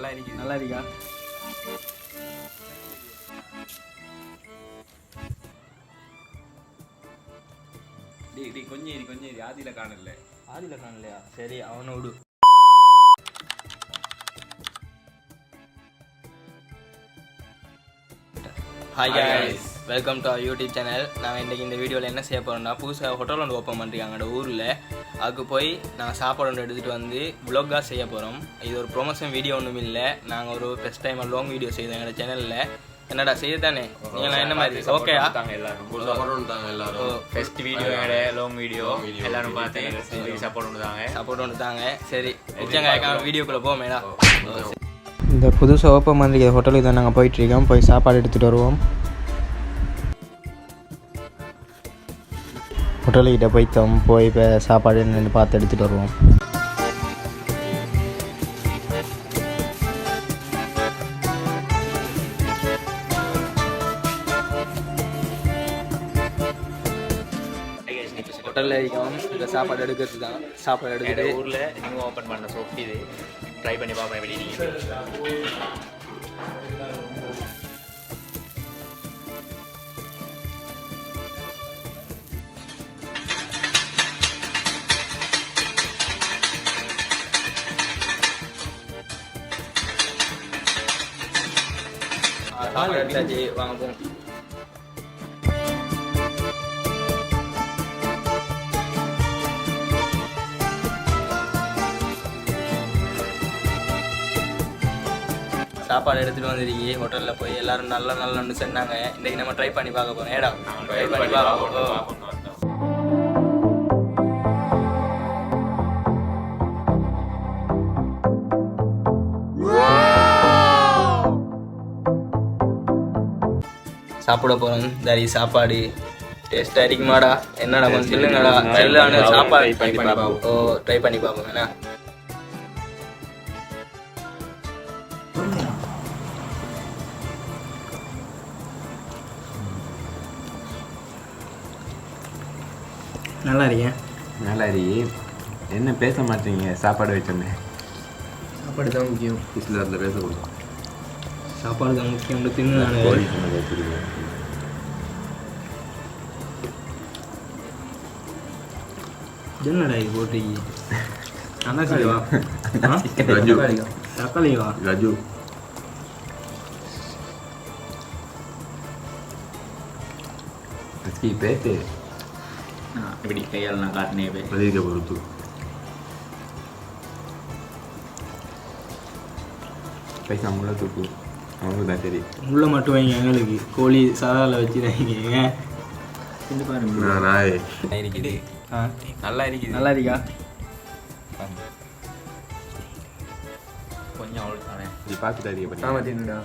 நல்லா இருக்குது நல்லா இருக்கா? டி டி கொஞ்சம் இரு கொஞ்சம் இரு. ஆதியில காணல. ஆதில காணலையா? சரி அவனை விடு. Hi guys. Welcome to our YouTube channel நாங்கள் இன்றைக்கி இந்த வீடியோவில் என்ன செய்ய போகிறோம்னா புதுசாக ஹோட்டல் ஒன்று ஓப்பன் பண்ணுறாங்க அந்த ஊரில். அதுக்கு போய் நாங்கள் சாப்பாடு ஒன்று எடுத்துகிட்டு வந்து vlog-ஆ செய்ய போகிறோம் இது ஒரு ப்ரொமோஷன் வீடியோ ஒன்றும் இல்லை. நாங்கள் ஒரு ஃபஸ்ட் டைம் லாங் வீடியோ செய்தோம் எங்களோட சேனலில் என்னடா செய்ய தானே? நீங்களாம் என்ன மாதிரி? ஓகேயா தாங்க எல்லாரும். ஃபர்ஸ்ட் வீடியோ லாங் வீடியோ எல்லாரும் பார்த்து சப்போர்ட் பண்ணுதாங்க சப்போர்ட் ஒன்று தாங்க. சரி வச்சாங்க வீடியோக்குள்ளே போமேடா இந்த புதுசாக ஓப்பன் பண்ணிருக்கிற ஹோட்டலுக்கு தான் நாங்கள் போயிட்டுருக்கோம் போய் சாப்பாடு எடுத்துகிட்டு வருவோம். ஹோட்டலுக்கிட்ட போய்த்தோம் போய் இப்போ சாப்பாடு என்னென்னு பார்த்து எடுத்துகிட்டு வருவோம். ஹோட்டலில் இருக்கோம் இந்த சாப்பாடு எடுக்கிறது தான். சாப்பாடு எடுத்துட்டு ஊர்ல நியூ ஓபன் பண்ண சோப் இது. ட்ரை பண்ணி பார்ப்பேன் எப்படி நீங்க சாப்பாடு எடுத்தாச்சு வாங்க போவோம் சாப்பாடு எடுத்துட்டு வந்துருக்கி ஹோட்டலில் போய் எல்லாரும் நல்லா நல்லன்னு சொன்னாங்க. இன்னைக்கு நம்ம ட்ரை பண்ணி பார்க்க போறோம். ஏடா? ட்ரை பண்ணி பார்க்க போறோம். சாப்பிட போறோம். சரி சாப்பாடு. டேஸ்டா இருக்குமாடா என்னடா கொஞ்சம் சொல்லுங்கடா. சரியில்ல சாப்பாடு Try பண்ணி பார்ப்போம். ஓ ட்ரை பண்ணி பார்ப்போம். என்ன? நல்லா இருக்கேன் நல்லா இருக்கு என்ன பேச மாட்டீங்க. சாப்பாடு வச்சோன்னே. சாப்பாடு தான் முக்கியம். இதில் அதில் பேசக்கூடாது சாப்பாடு தான் முக்கியம். தின்னு வச்சிருக்கேன் என்னடா இது போட்டுக்கி? நல்லா செய்வா ரஜு. தக்காளி வா. ரஜு. பேத்து. இப்படி கையால் நான் காட்டினே போய் பதிக்க பொறுத்து பைசா முள்ள தூக்கு. அவங்களுக்கு தான் சரி. உள்ள மட்டும் வைங்க எங்களுக்கு கோழி சாதாவில் வச்சுருக்கீங்க நான் நாயே இருக்குது. ஆ? நல்லா இருக்குது. நல்லா இருக்கா? கொஞ்சம் அவ்வளோ தானே. நீ பார்த்து தரிய பண்ணி தின்னுடா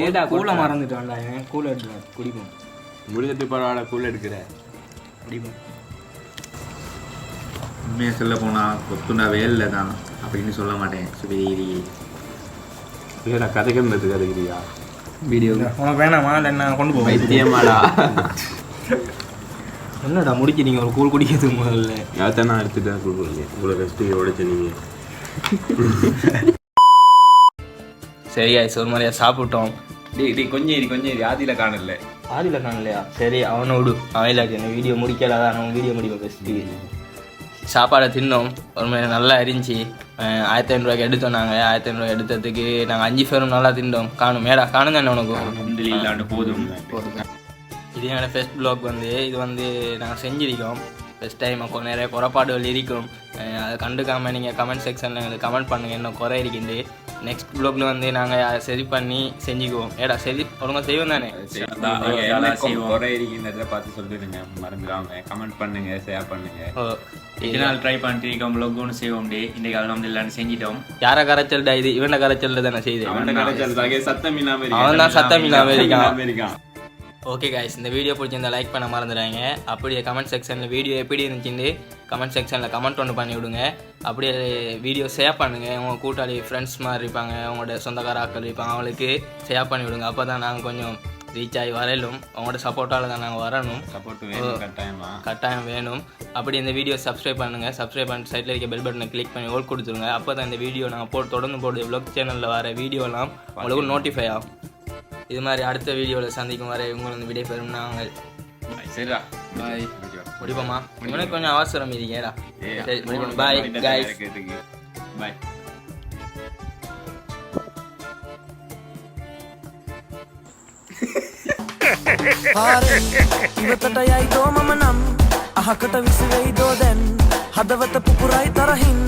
ஏடா கூலை மறந்துட்டோம்டா என் கூலை எடுத்து குடிப்போம். முடிஞ்சிட்டு பரவாயில்ல கூழ் எடுக்கிற. குடிப்போம். உண்மையாக சொல்ல போனால் கொத்துண்டா வேலில் தான் அப்படின்னு சொல்ல மாட்டேன் சுபீரி. இல்லை நான் கதைக்கிறதுக்கு கதைக்கிறியா? வீடியோ உனக்கு வேணாமா? இல்லை நான் கொண்டு போவேன் வைத்தியமாடா என்னடா முடிக்கிறீங்க ஒரு கூழ் குடிக்கிறதுக்கு முதல்ல? யார்தான் நான் எடுத்துட்டு தான் கொடுக்குறீங்க உங்களை கஷ்டம் உடைச்சு நீங்கள் சரி ஆயிடுச்சு ஒரு மாதிரியா சாப்பிட்டோம். டி டி கொஞ்சம் இரு கொஞ்சம் இரு. ஆதியில காணல. ஆதியில் காணலையா? சரி அவனை விடு. அவன் இல்லாட்டி என்ன வீடியோ முடிக்கல. அவன் வீடியோ முடிப்போம் ஃபஸ்ட்டு சாப்பாடை தின்னோம். ஒரு மாதிரி நல்லா இருந்துச்சு. ஆயிரத்தி ஐநூறுவாய்க்கு எடுத்தோம் நாங்கள் ஆயிரத்தி ஐநூறுவாய் எடுத்ததுக்கு நாங்கள் அஞ்சு பேரும் நல்லா தின்னோம். காணும். மேடா காணுங்க என்ன உனக்கு? போதும். இது என்னோட ஃபர்ஸ்ட் ப்ளாக் வந்து இது வந்து நாங்கள் செஞ்சிருக்கோம். ஃபஸ்ட் டைம் கொஞ்சம் நிறைய குறைபாடுகள் இருக்கும். அதை கண்டுக்காமல் நீங்கள் கமெண்ட் செக்ஷனில் எங்களுக்கு கமெண்ட் பண்ணுங்கள் என்ன குறை இருக்குது நெக்ஸ்ட் ப்ளாக்ல வந்து நாங்கள் அதை சரி பண்ணி செஞ்சுக்குவோம். ஏடா சரி ஒழுங்கா செய்வோம் தானே? குறை இருக்கின்றத பார்த்து சொல்லிடுங்க. மறந்துடாம. கமெண்ட் பண்ணுங்க ஷேர் பண்ணுங்க. நாள் ட்ரை பண்ணிட்டு இருக்கோம் vlog ஒன்று செய்வோம் டே இன்றைக்கு அலமதுல்லான்னு செஞ்சிட்டோம். யாரை கரைச்சல்டா இது? இவனை கரைச்சல் தானே செய்யுது அவன் கிடைச்சதாக சத்தம் இல்லாம அவன் தான் சத்தம் இல்லாம இருக்கான். இருக்கான். ஓகே காய்ஸ் இந்த வீடியோ பிடிச்சிருந்தா லைக் பண்ண மறந்துடாங்க அப்படியே கமெண்ட் செக்ஷனில் வீடியோ எப்படி இருந்துச்சுன்னு கமெண்ட் செக்ஷனில் கமெண்ட் ஒன்று பண்ணி விடுங்க. அப்படியே வீடியோ ஷேர் பண்ணுங்கள் உங்கள் கூட்டாளி ஃப்ரெண்ட்ஸ் மாதிரி இருப்பாங்க. உங்களோட சொந்தக்கார ஆட்கள் இருப்பாங்க. அவங்களுக்கு ஷேர் பண்ணி விடுங்க. அப்போ தான் நாங்கள் கொஞ்சம் ரீச் ஆகி வரையிலும் உங்களோட சப்போர்ட்டால் தான் நாங்கள் வரணும். சப்போர்ட் வேணும் கட்டாயமா. கட்டாயம் வேணும். அப்படி இந்த வீடியோ சப்ஸ்கிரைப் பண்ணுங்கள் சப்ஸ்கிரைப் பண்ணிட்டு சைடில் இருக்க பெல் பட்டனை கிளிக் பண்ணி ஓல் கொடுத்துருங்க. அப்போ தான் இந்த வீடியோ நாங்கள் போட்டு தொடர்ந்து போடுற vlog சேனலில் வர வீடியோலாம் உங்களுக்கு நோட்டிஃபை ஆகும். இது மாதிரி அடுத்த வீடியோவில் சந்திக்கும் வரை உங்களுக்கு விடை பெறும் நாங்கள். சரிடா. பாய் வீடியோ முடிப்போமா? இவனுக்கு கொஞ்சம் அவசரம் இருக்கேடா சரி பாய். பாய் ඉවතට යයි දෝ මම නම්. අහකට විසිවෙයි දෝ දැන්. හදවත පුපුරයි තරහින්.